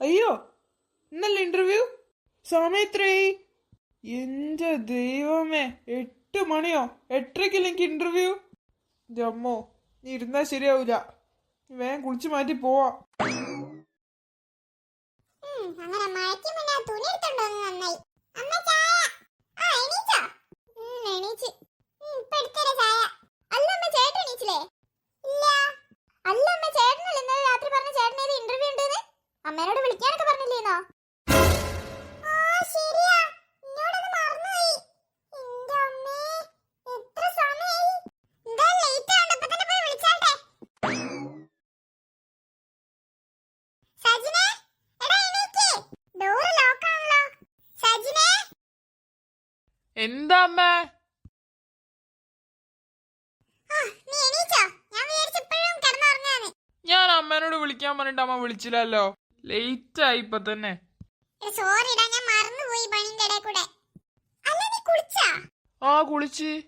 അയ്യോ ഇന്നല്ല ഇന്റർവ്യൂ സമയത്രയായി എന്റെ ദൈവമേ എട്ട് മണിയോ? എട്ടരയ്ക്കല്ല എനിക്ക് ഇന്റർവ്യൂ ജമ്മോ നീ ഇരുന്നാ ശരിയാവൂല. വേഗം കുളിച്ചു മാറ്റി പോവാ. അങ്ങനെ മഴയ്ക്ക് മുന്നേ തുണി എടുത്തോണ്ടോന്ന് നന്നായി. അമ്മ ചായ? ആ എണീച്ചോ? എന്താ അമ്മ ഞാൻ അമ്മേനോട് വിളിക്കാൻ പറഞ്ഞിട്ട് അമ്മ വിളിച്ചില്ലല്ലോ. ലേറ്റ് ആയി ഇപ്പൊ തന്നെ. ആ കുളിച്ച്.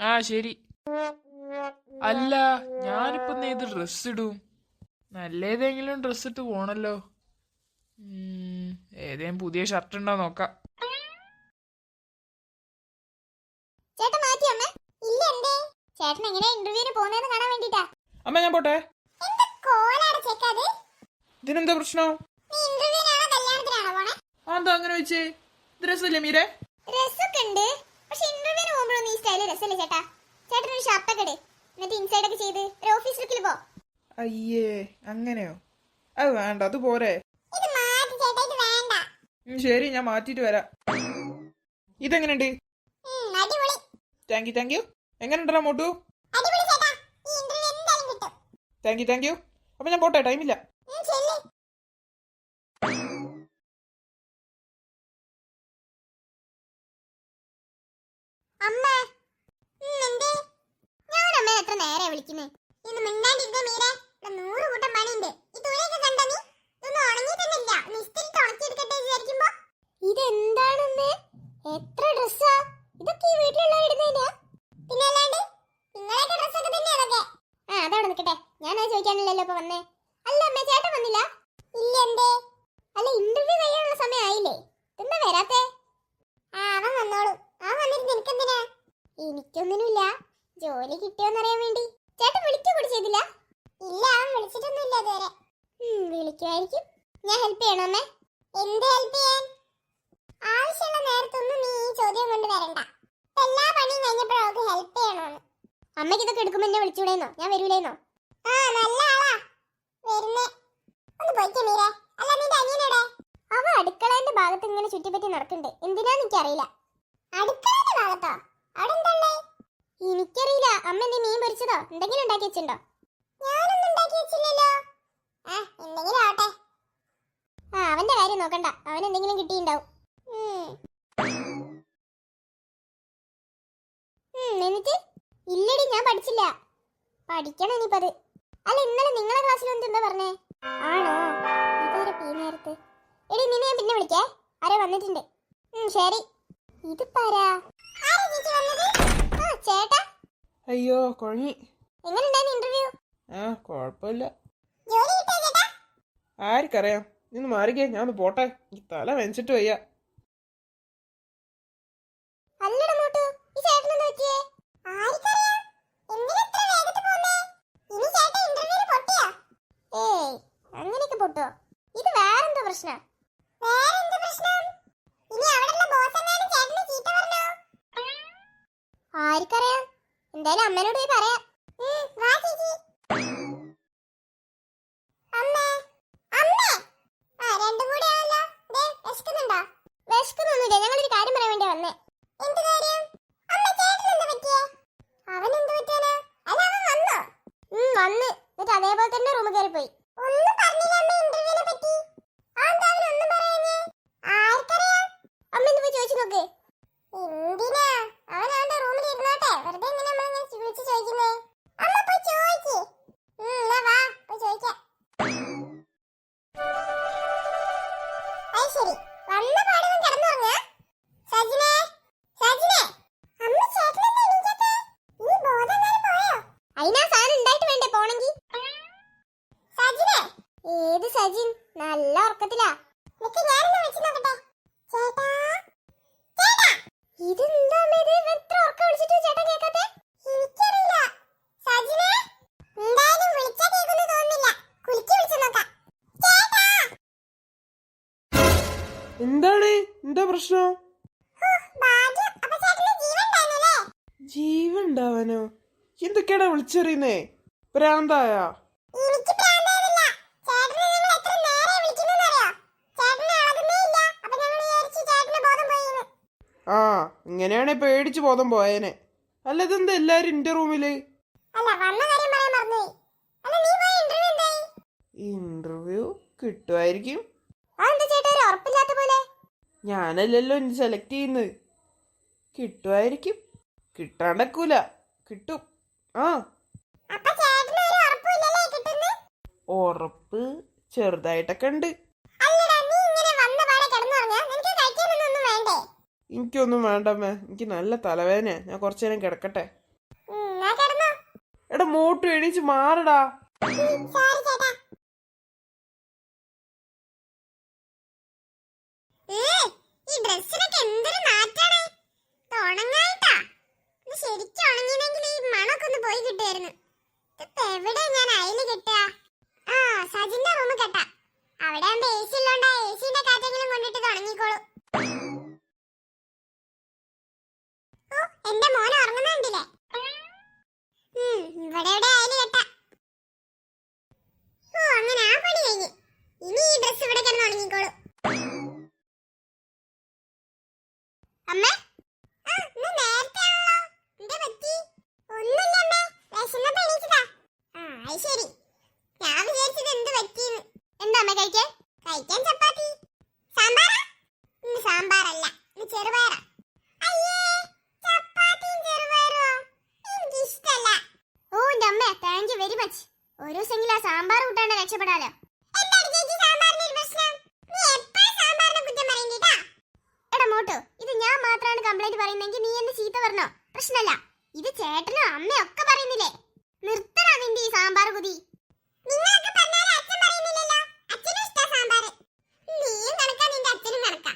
ആ ശരി. അല്ല ഞാനിപ്പോ ഏത് ഡ്രസ് ഇടും. നല്ലേതെങ്കിലും ഡ്രസ് ഇട്ട് പോണല്ലോ. ഏതേലും പുതിയ ഷർട്ട് ഉണ്ടോ നോക്കാം. ചേട്ടൻ മാറ്റി അമ്മ. ഇല്ല എന്തേ? ചേട്ടൻ എങ്ങനെ ഇന്റർവ്യൂവിന് പോകുന്നതെന്ന് കാണാൻ വേണ്ടിട്ടാ. അമ്മ ഞാൻ പോട്ടെ. എന്താ കോലാണ് ചെക്കത് ഇതിനെന്താ പ്രശ്നം? നീ ഇന്റർവ്യൂവിനാണോ കല്യാണത്തിനാണോ പോണേ? അങ്ങനെ വെച്ചേ ഇത് രസമല്ലേ മീരെ രസമൊക്കെ ഉണ്ട്. പക്ഷെ ഇന്റർവ്യൂവിന് രസമല്ലേ ചേട്ടാ? ചേട്ടൻ ഒരു ഷർട്ടൊക്കെ ഇട്. എന്നിട്ട് ഇൻസൈഡ് ഒക്കെ ചെയ്ത് ഒരു ഓഫീസ് ലുക്കിൽ പോ. അയ്യേ അങ്ങനെയോ? അത് വേണ്ട അത് പോരെ ഇത് മാറ്റി ചേട്ടാ ഇത് വേണ്ട ഉം, ശരി ഞാൻ മാറ്റിട്ട് വരാം. ഇതെങ്ങനെയുണ്ട്? Thank you thank you എങ്ങനെയുണ്ടോ Motu? Thank you thank you അപ്പൊ ഞാൻ പോട്ടെ ടൈമില്ല നേരെ വിളിക്കുന്നേ. ഇന്ന് മിണ്ടാണ്ടിരുന്നേ മീരെ. നൂറ് കൂട്ടം പണിയുണ്ട്. ഈ തുണിയൊക്കെ കണ്ട നീ? ഇതെന്താണെന്ന്? എത്ര ഡ്രസ്സാ? ഇതൊക്കെ ഈ ഡ്രസ്സൊക്കെ ആ അതവിടെ വന്നേ. അല്ല വന്നില്ല? ഇല്ല അല്ല ഇന്റർവ്യൂ ആ അവൻ വന്നോളൂ. ജോലി കിട്ടിയോന്നറിയാൻ വേണ്ടി. ചേട്ടൻ വിളിക്കുക കൂടി ചെയ്തില്ല? ഇല്ല അവൻ വിളിച്ചിട്ടൊന്നുമില്ല ഇതുവരെ. വിളിക്കുമായിരിക്കും ഞാൻ ഹെൽപ്പ് ചെയ്യണോ അമ്മേ? എന്ത് ഹെൽപ്പ് ചെയ്യാൻ? ആവശ്യമുള്ള നേരത്തൊന്നും നീ ഈ ചോദ്യം കൊണ്ട് വരണ്ട. എല്ലാ പണിയും കഴിഞ്ഞപ്പോഴും അവൾക്ക് ഹെൽപ്പ് ചെയ്യണോന്ന്. അമ്മയ്ക്ക് ഇതൊക്കെ എടുക്കുമ്പോൾ എന്നെ വിളിച്ചൂടേന്നോ? ഞാൻ വരൂലേന്നോ? ആ നല്ല ആളാ. വരുന്നേ. ഒന്ന് പോയിക്കേ മീരെ. അല്ല നിന്റെ അനിയനോടെ അവ അടുക്കളേന്റെ ഭാഗത്ത് ഇങ്ങനെ ചുറ്റിപ്പറ്റി നടക്കണ്ട്. എന്തിനാന്ന് എനിക്കറിയില്ല. അടുക്കളേന്റെ ഭാഗത്തോ? അവിടെ എന്താ എനിക്കറിയില്ല. അമ്മ എന്തേ മീൻ പൊരിച്ചതോ? എന്തെങ്കിലും ഉണ്ടാക്കി വെച്ചിട്ടുണ്ടോ? ഞാനൊന്നും ഉണ്ടാക്കി വെച്ചില്ലല്ലോ. എന്തെങ്കിലും ആവട്ടെ. ആ അവന്റെ കാര്യം നോക്കണ്ട. അവൻ എന്തെങ്കിലും കിട്ടിയിട്ടുണ്ടാവും. എന്നിട്ട്? ഇല്ലടി ഞാൻ പഠിച്ചില്ല. പഠിക്കണം ഇനിയിപ്പത് അല്ല ഇന്നലെ നിങ്ങളെ ക്ലാസ്സിൽ വന്നിട്ട് എന്താ പറഞ്ഞേ? ആണോ? ഇതൊരു പീ നേരത്ത്. എടി നിന്നെ ഞാൻ പിന്നെ വിളിക്കേ. ആരോ വന്നിട്ടുണ്ട്. ഉം, ശരി. ഇത് ആ ചേട്ടാ. അയ്യോ കുഴങ്ങി എങ്ങനെയുണ്ടായിരുന്നു ഇന്റർവ്യൂ ആ കുഴപ്പമില്ല. ആർക്കറിയാം. നിന്ന് മാറിക്കേ. ഞാൻ ഒന്ന് പോട്ടെ തല വെഞ്ചിട്ട് വയ്യ. അങ്ങനെയൊക്കെ പൊട്ടോ ഇത് വേറെന്തോ പ്രശ്നം? വേറെന്ത് പ്രശ്നം? ഇനി അവിടെയുള്ള ബോസ് എങ്ങാനും ചേട്ടനെ ചീത്ത പറഞ്ഞോ? ആർക്കറിയാം? എന്തായാലും അമ്മനോട് പോയി പറയാം. നോക്ക്. എന്തിനാ? അവൻ അവന്റെ റൂമിൽ ഇരുന്നോട്ടെ. വെറുതെ എന്തിനാ നമ്മൾ വിളിച്ചു ചോദിക്കുന്നേ. അമ്മ പോയി ചോദിക്ക്. വാ പോയി ചോദിക്കാം. ശരി. വന്ന അമ്മ ബോധം പോയോ? സാധനം ഉണ്ടായിട്ട് വേണ്ടേ ഏത് സജിൻ? നല്ല ഉറക്കത്തിലാ. നിക്ക് ഞാനൊന്ന് വെച്ച് നോക്കട്ടെ? ചേട്ടാ. എന്താണ്? എന്താ പ്രശ്നം? ജീവൻ ഉണ്ടാവാനോ? എന്തൊക്കെയാടാ വിളിച്ചറിയുന്നേ? ഭ്രാന്തായ എനിക്ക് പ്രാന്തായിരുന്നില്ല ചേട്ടനെ ഞങ്ങൾ എത്ര നേരെ വിളിക്കുന്നറിയോ ചേട്ടനെ അളകുന്നേ ഇല്ല അപ്പൊ ഞങ്ങൾ വിചാരിച്ചു ചേട്ടന് ബോധം പോയിന്ന് ആ ഇങ്ങനെയാണെ പേടിച്ചു ബോധം പോയേനെ. അല്ല ഇതെന്താ എല്ലാരും എന്റെ റൂമിൽ ഇന്റർവ്യൂ കിട്ടുമായിരിക്കും. ഞാനല്ലല്ലോ ഇനി സെലക്ട് ചെയ്യുന്നത്. കിട്ടുമായിരിക്കും. കിട്ടാണ്ടക്കൂല. കിട്ടും. ആ. ഉറപ്പ് ചെറുതായിട്ടൊക്കെ ഉണ്ട്. എനിക്കൊന്നും വേണ്ടമ്മേ. എനിക്ക് നല്ല തലവേദനയാ. ഞാൻ കുറച്ചു നേരം കിടക്കട്ടെ. എടാ മോട്ടു എണീച്ച് മാറടാ. അവിടെ ആകുമ്പോ എ സി ഉള്ളോണ്ടാ എ സിന്റെ കാറ്റെങ്കിലും കൊണ്ടിട്ട് ഇത് എന്റെ മോൻ ഉറങ്ങുന്നുണ്ടല്ലേ? ഇവിടെ എവിടെ അയൽ കെട്ടാ ഓ അങ്ങനെ ആ പണി കഴിഞ്ഞ് ഇനി ഈ ഡ്രസ് ഇവിടെ കിടന്ന് ഉണങ്ങിക്കോളും അമ്മേ ആ ഇന്ന് നേരത്തെ ആണല്ലോ എന്താ പറ്റി ഒന്നുമില്ല അമ്മേ വിശന്നപ്പോ എണീച്ചതാ ആ അത് ശരി ഞാൻ വിചാരിച്ചത് എന്ത് പറ്റിയെന്ന് എന്താ അമ്മ കഴിക്കാൻ കഴിക്കാൻ ചപ്പാത്തി സാമ്പാറാ ഇന്ന് സാമ്പാറല്ല ഇന്ന് ചെറുപയറാ അയ്യേ ചപ്പാത്തിയും ചെറുപയറോ എനിക്ക് ഇഷ്ടല്ല ഓ എന്റെ അമ്മ താങ്ക് യു വെരി മച്ച് ഒരു ദിവസമെങ്കിലും ആ സാമ്പാർ കൂട്ടാണ്ട് രക്ഷപ്പെടാലോ എന്താണ് ചേച്ചി സാമ്പാറിന് ഒരു പ്രശ്നം നീ എപ്പോഴും സാമ്പാറിനെ കുറ്റം പറയണ്ടേട്ടാ എടാ മോട്ടു ഇത് ഞാൻ മാത്രമാണ് കംപ്ലൈന്റ് പറയുന്നെങ്കിൽ നീ എന്നെ ചീത്ത പറഞ്ഞോ? പ്രശ്നമല്ല ഇത് ചേട്ടനും അമ്മയൊക്കെ പറയുന്നില്ലേ? നിർത്തടാ നിന്റെ ഈ സാമ്പാർ കുതി നിങ്ങളൊക്കെ പറഞ്ഞാലും അച്ഛൻ പറയുന്നില്ലല്ലോ അച്ഛനും ഇഷ്ടാ സാമ്പാർ നീയും കണക്കാ നിന്റെ അച്ഛനും കണക്കാ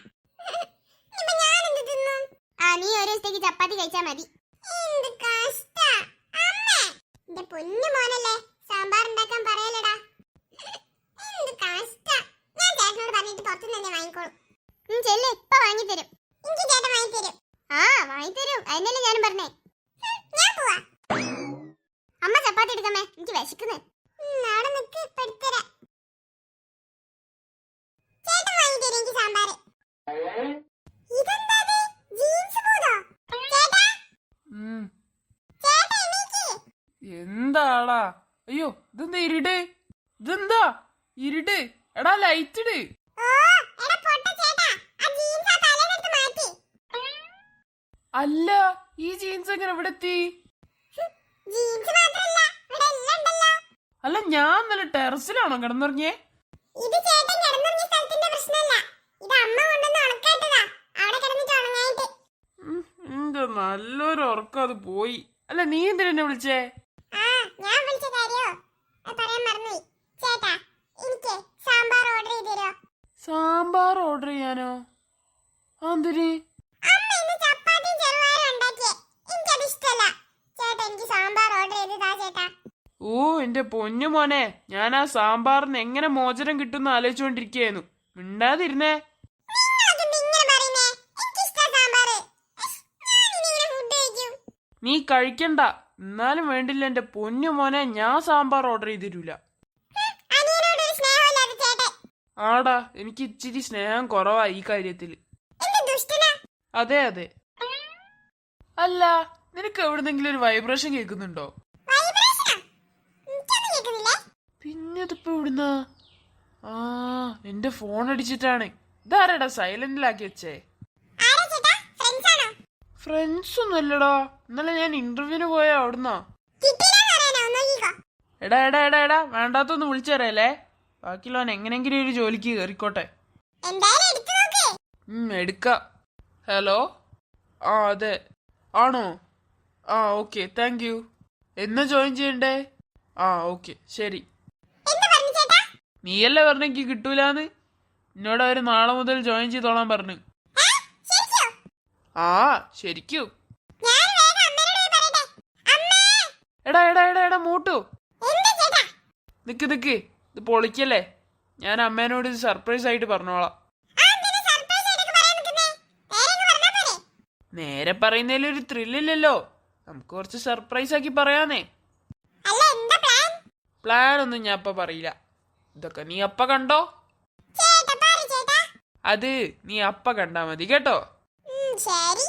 ഇപ്പൊ ഞാൻ എന്ത് തിന്നും ആ നീ ഒരു ദിവസത്തേക്ക് ചപ്പാത്തി കഴിച്ചാ മതി എന്ത് കഷ്ടാ അമ്മേ എന്റെ പൊന്നു മോനല്ലേ സാമ്പാർ ഉണ്ടാക്കാൻ പറയലടാ എന്ത് കഷ്ടാ ഞാൻ ചേട്ടനോട് പറഞ്ഞിട്ട് പുറത്തുനിന്ന് തന്നെ വാങ്ങിക്കോളും. ചെല്ല് ഇപ്പൊ വാങ്ങിത്തരും. എനിക്ക് ചേട്ടൻ വാങ്ങിത്തരും. ആ വാങ്ങിത്തരും. അതിനല്ലേ ഞാനും പറഞ്ഞേ. ഞാൻ പോവാ. അമ്മ ചപ്പാത്തി എടുക്കാമേ. എനിക്ക് വിശക്കുന്നേ. നാളെ നിക്ക് ഇപ്പൊ എടുത്തരാം. ചേട്ടൻ വാങ്ങിത്തരും എനിക്ക് സാമ്പാറ്. ഇതെന്താ ജീൻസ് പൂതോ? ചേട്ടാ? ഉം. ചേട്ടാ എണീക്ക്. എന്താടാ? അയ്യോ ഇതെന്താ ഇരുട്? ഇതെന്താ? ഇരുട്. എടാ ലൈറ്റ് ഇട്. ഓ എടാ പൊട്ട ചേട്ടാ ആ ജീൻസ് ആ തലേന്നെടുത്ത് മാറ്റി അല്ല ഈ ജീൻസ് എങ്ങനെ ഇവിടെ എത്തി? അല്ല ഞാൻ നല്ല ടെറസിലാണോ കിടന്നുറങ്ങിയേ? ഉം, നല്ലൊരു ഉറക്കം അത് പോയി. അല്ല നീ എന്തിനാ വിളിച്ചേ? ഞാൻ വിളിച്ച കാര്യോ? അത് പറയാൻ മറന്നുപോയി. ചേട്ടാ എനിക്ക് സാമ്പാർ ഓർഡർ ചെയ്ത് സാമ്പാർ ഓർഡർ ചെയ്യാനോ? അന്തിരി അമ്മ ഇന്ന് ചപ്പാത്തിയും ചെറുപയറും ഉണ്ടാക്കിയേ. ഇഷ്ടല്ല. ചേട്ടാ എനിക്ക് സാമ്പാർ ഓർഡർ ചെയ്ത് ചേട്ടാ. ഓ എന്റെ പൊന്നു മോനെ. ഞാൻ ആ സാമ്പാറിന് എങ്ങനെ മോചനം കിട്ടുന്ന ആലോചിച്ചുകൊണ്ടിരിക്കുകയായിരുന്നു. മിണ്ടാതിരുന്നേ. നീ കഴിക്കണ്ട. എന്നാലും വേണ്ടില്ല എന്റെ പൊന്നു മോനെ. ഞാൻ സാമ്പാർ ഓർഡർ ചെയ്ത് തരൂല അനിയനോട് ഒരു സ്നേഹമില്ലാത്ത ചേട്ടൻ. ആടാ എനിക്ക് ഇച്ചിരി സ്നേഹം കുറവാ ഈ കാര്യത്തിൽ അതെ അതെ. അല്ല നിനക്ക് എവിടെന്നെങ്കിലും ഒരു വൈബ്രേഷൻ കേൾക്കുന്നുണ്ടോ? പിന്നെ ഇതിപ്പോ ആ എന്റെ ഫോൺ അടിച്ചിട്ടാണ്. ഇതാരടാ സൈലന്റിലാക്കി വെച്ചേ? ഫ്രണ്ട്സ് ഒന്നും അല്ലടാ. ഇന്നലെ ഞാൻ ഇന്റർവ്യൂവിന് പോയ അവിടുന്നാ. എടാ എടാ എടാ എടാ വേണ്ടാത്തൊന്ന് വിളിച്ചറിയല്ലേ? ബാക്കിയുള്ളവൻ എങ്ങനെങ്കിലും ഒരു ജോലിക്ക് കയറിക്കോട്ടെ എടുക്കാം. ഹലോ ആ അതെ. ആണോ? ആ ഓക്കെ. താങ്ക് യു എന്നാ ജോയിൻ ചെയ്യണ്ടേ? ആ ഓക്കെ. ശരി. നീയല്ലേ പറഞ്ഞെനിക്ക് കിട്ടൂലെന്ന്? എന്നോട് അവർ നാളെ മുതൽ ജോയിൻ ചെയ്തോളാൻ പറഞ്ഞു? ആ ശരിക്കും! എടാ എടാ എടാ എടാ മൂട്ടു? നിക്ക് നിക്ക്. ഇത് പൊളിക്കല്ലേ? ഞാൻ അമ്മേനോട് ഇത് സർപ്രൈസ് ആയിട്ട് പറഞ്ഞോളാം ആ, എന്തിനാ surprise ആയിട്ടൊക്കെ പറയാൻ നിക്കുന്നെ? നേരെ അങ്ങ് പറഞ്ഞാ പോരെ? നേരെ പറയുന്നതിൽ ഒരു ത്രില്ലില്ലല്ലോ നമുക്ക് കുറച്ച് സർപ്രൈസ് ആക്കി പറയാന്നേ? പ്ലാൻ ഒന്നും ഞാൻ അപ്പൊ പറയില്ല. ഇതൊക്കെ നീ അപ്പ കണ്ടോ. അത് നീ അപ്പ കണ്ടാ മതി കേട്ടോ. ശരി.